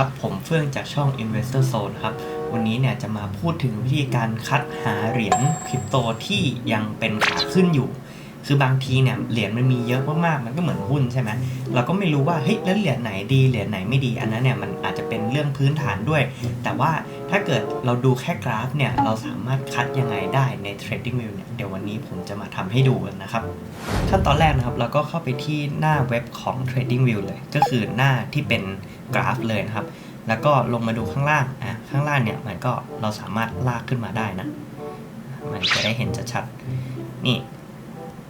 ครับ ผมเฟื่องจากช่อง Investor Zone ครับ วันนี้เนี่ยจะมาพูดถึงวิธีการคัดหาเหรียญคริปโตที่ยังเป็นขาขึ้นอยู่ คือบางทีเนี่ยเหรียญมันมีเยอะมากๆมันก็เหมือนหุ้นใช่ไหมเราก็ไม่รู้ว่าเฮ้ยแล้วเหรียญไหนดีเหรียญไหนไม่ดีอันนั้นเนี่ยมันอาจจะเป็นเรื่องพื้นฐานด้วย แต่ว่าถ้าเกิดเราดูแค่กราฟเนี่ยเราสามารถคัดยังไงได้ใน Trading View เนี่ยเดี๋ยววันนี้ผมจะมาทำให้ดูกันนะครับขั้นตอนแรกนะครับเราก็เข้าไปที่หน้าเว็บของ Trading View เลย ก็คือหน้าที่เป็นกราฟเลยนะครับแล้วก็ลงมาดูข้างล่างอะข้างล่างเนี่ยมันก็เราสามารถลากขึ้นมาได้นะ มันจะได้เห็นชัดๆนี่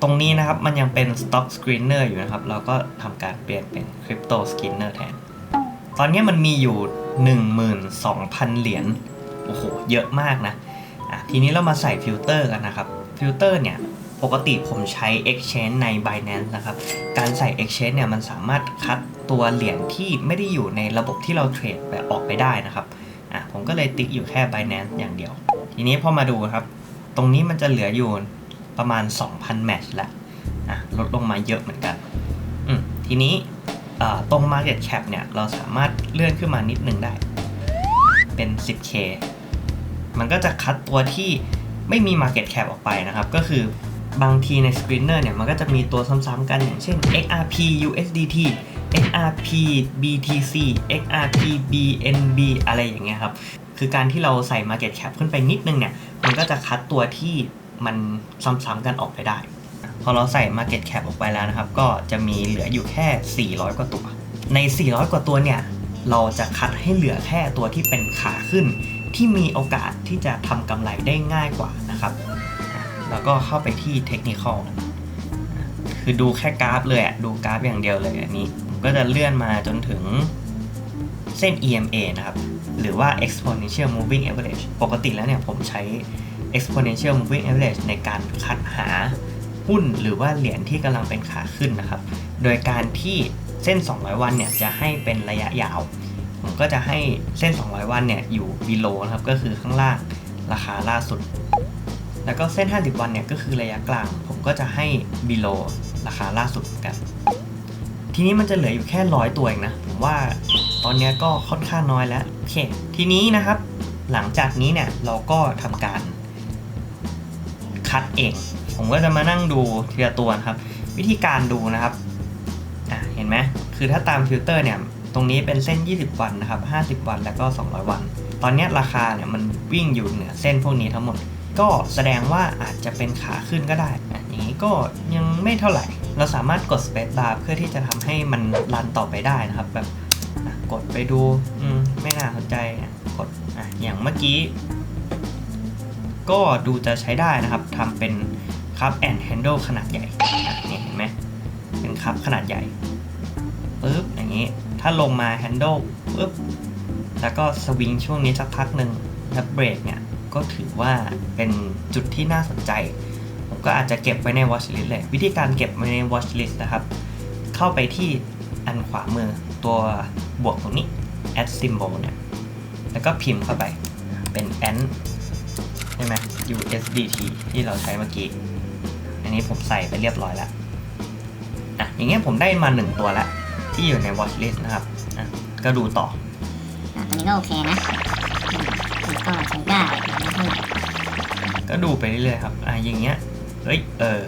ตรงนี้นะครับมันยังเป็น Stock Screener อยู่นะครับ เราก็ทำการเปลี่ยนเป็น Crypto Screener แทน ตอนนี้มันมีอยู่ 12,000 เหรียญ โอ้โห เยอะมากนะะทีนี้เรามาใส่ฟิลเตอร์กันนะครับ ฟิลเตอร์เนี่ย ปกติผมใช้ Exchange ใน Binance นะครับ การใส่ Exchange เนี่ยมันสามารถคัดตัวเหรียญที่ไม่ได้อยู่ในระบบที่เราเทรดแบบออกไปได้นะครับ อะผมก็เลยติ๊กอยู่แค่ Binance อย่างเดียว ทีนี้พอมาดูครับ ตรงนี้มันจะเหลืออยู่ ประมาณ 2,000 แมตช์ละลดลงมาเยอะเหมือนกัน ทีนี้ตรง Market Cap เนี่ย เราสามารถเลื่อนขึ้นมานิดนึงได้ เป็น 10K มันก็จะคัดตัวที่ไม่มี Market Cap ออกไปนะครับ ก็คือบางทีใน Screener เนี่ย มันก็จะมีตัวซ้ำๆกันอย่างเช่น XRP USDT XRP BTC XRP BNB อะไรอย่างเงี้ยครับ คือการที่เราใส่ Market Cap ขึ้นไปนิดนึงเนี่ย มันก็จะคัดตัวที่ มันซ้ำๆกันออกไปได้ พอเราใส่ Market Cap ออกไปแล้วนะครับ ก็จะมีเหลืออยู่แค่ 400 กว่าตัว ใน 400 กว่าตัวเนี่ย เราจะคัดให้เหลือแค่ตัวที่เป็นขาขึ้น ที่มีโอกาสที่จะทำกำไรได้ง่ายกว่านะครับ แล้วก็เข้าไปที่เทคนิคอลคือดูแค่กราฟเลยอะดูกราฟอย่างเดียวเลยอันนี้ ก็จะเลื่อนมาจนถึงเส้น EMA นะครับ หรือว่า exponential moving average ปกติแล้วเนี่ยผมใช้ exponential moving average ในการคัดหาหุ้นหรือว่าเหรียญที่กำลังเป็นขาขึ้นนะครับ โดยการที่เส้น 200 วันเนี่ยจะให้เป็นระยะยาว ผมก็จะให้เส้น 200 วันเนี่ยอยู่ below นะครับ ก็คือข้างล่างราคาล่าสุด แล้วก็เส้น 50 วันเนี่ยก็คือระยะกลาง ผมก็จะให้ below ราคาล่าสุดเหมือนกัน ทีนี้มันจะเหลืออยู่แค่ร้อยตัวเองนะ ผมว่าตอนนี้ก็ค่อนข้างน้อยแล้ว โอเค ทีนี้นะครับ หลังจากนี้เนี่ยเราก็ทำการ คัดเอง ผมก็จะมานั่งดูทีละตัวนะครับ วิธีการดูนะครับอะเห็นไหมคือถ้าตามฟิลเตอร์เนี่ยตรงนี้เป็นเส้น 20 วันนะครับ 50 วันแล้วก็ 200 วัน ตอนนี้ราคาเนี่ยมันวิ่งอยู่เหนือเส้นพวกนี้ทั้งหมด ก็แสดงว่าอาจจะเป็นขาขึ้นก็ได้อะอย่างนี้ก็ยังไม่เท่าไหร่ เราสามารถกด space bar เพื่อที่จะทำให้มันรันต่อไปได้นะครับแบบกดไปดู อืม ไม่น่าสนใจอะกด อะ อย่างเมื่อกี้ ก็ดูจะใช้ได้นะครับทำเป็นคัพแอนด์แฮนด์ขนาดใหญ่อะเนี่เห็นไหมเป็นคัพขนาดใหญ่ปึ๊บอย่างนี้ ถ้าลงมาแฮนด์ปึ๊บแล้วก็สวิงช่วงนี้สักพักหนึ่งแล้วเบรกเนี่ยก็ถือว่าเป็นจุดที่น่าสนใจ ผมก็อาจจะเก็บไว้ใน watch list เลยวิธีการเก็บไว้ใน watch list นะครับ เข้าไปที่อันขวามือตัวบวกตรงนี้ add symbol เนี่ยแล้วก็พิมพ์เข้าไปเป็น ant ใช่ไหม USDT ที่เราใช้เมื่อกี้ อันนี้ผมใส่ไปเรียบร้อยแล้ว อะ อย่างเงี้ยผมได้มาหนึ่งตัวแล้ว ที่อยู่ใน watch list นะครับ อะ ก็ดูต่อ อะตัวนี้ก็โอเคนะอืมก็ใช้ได้ไม่เท่าไหร่ก็ดูไปเรื่อยๆครับ อะ อย่างเงี้ย เฮ้ย เออ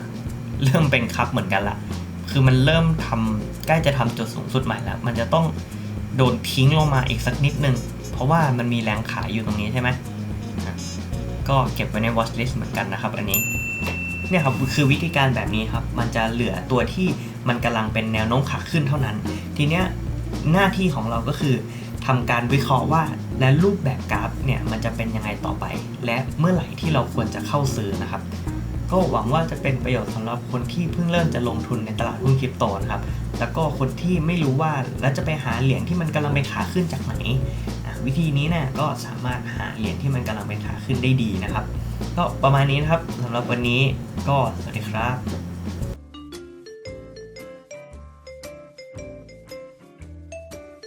เริ่มเป็นคัพเหมือนกันละ คือมันเริ่มทำใกล้จะทำจุดสูงสุดใหม่แล้ว มันจะต้องโดนทิ้งลงมาอีกสักนิดนึง เพราะว่ามันมีแรงขายอยู่ตรงนี้ใช่ไหมอะ ก็เก็บไว้ใน watch list เหมือนกันนะครับ อันนี้เนี่ยครับคือวิธีการแบบนี้ครับ มันจะเหลือตัวที่มันกำลังเป็นแนวโน้มขาขึ้นเท่านั้น ทีเนี้ยหน้าที่ของเราก็คือทำการวิเคราะห์ว่าและรูปแบบกราฟเนี่ยมันจะเป็นยังไงต่อไป และเมื่อไหร่ที่เราควรจะเข้าซื้อนะครับ ก็หวังว่าจะเป็นประโยชน์สำหรับคนที่เพิ่งเริ่มจะลงทุนในตลาดหุ้นคริปโตนะครับแล้วก็คนที่ไม่รู้ว่าแล้วจะไปหาเหรียญที่มันกำลังเป็นขาขึ้นจากไหน วิธีนี้เนี่ยก็สามารถหาเหรียญที่มันกำลังเป็นขาขึ้นได้ดีนะครับ ก็ประมาณนี้นะครับสำหรับวันนี้ก็สวัสดีครับ